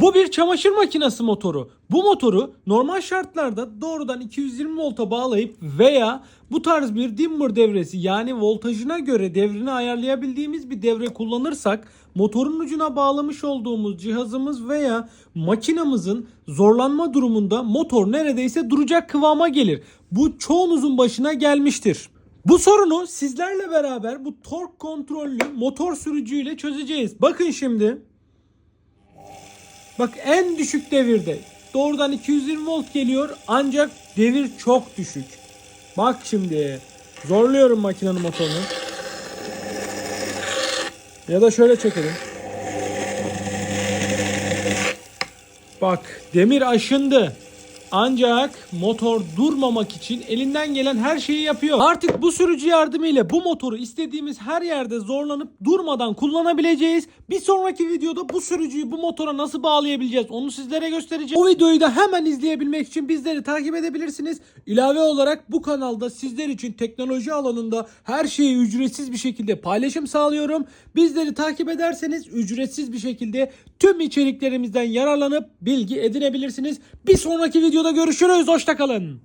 Bu bir çamaşır makinesi motoru. Bu motoru normal şartlarda doğrudan 220 volta bağlayıp veya bu tarz bir dimmer devresi yani voltajına göre devrini ayarlayabildiğimiz bir devre kullanırsak motorun ucuna bağlamış olduğumuz cihazımız veya makinamızın zorlanma durumunda motor neredeyse duracak kıvama gelir. Bu çoğunuzun başına gelmiştir. Bu sorunu sizlerle beraber bu tork kontrollü motor sürücüyle çözeceğiz. Bakın şimdi. Bak en düşük devirde doğrudan 220 volt geliyor ancak devir çok düşük. Bak şimdi zorluyorum makinenin motorunu. Ya da şöyle çekelim. Bak demir aşındı. Ancak motor durmamak için elinden gelen her şeyi yapıyor. Artık bu sürücü yardımıyla bu motoru istediğimiz her yerde zorlanıp durmadan kullanabileceğiz. Bir sonraki videoda bu sürücüyü bu motora nasıl bağlayabileceğiz onu sizlere göstereceğim. O videoyu da hemen izleyebilmek için bizleri takip edebilirsiniz. İlave olarak bu kanalda sizler için teknoloji alanında her şeyi ücretsiz bir şekilde paylaşım sağlıyorum. Bizleri takip ederseniz ücretsiz bir şekilde tüm içeriklerimizden yararlanıp bilgi edinebilirsiniz. Bir sonraki videoda görüşürüz. Hoşçakalın.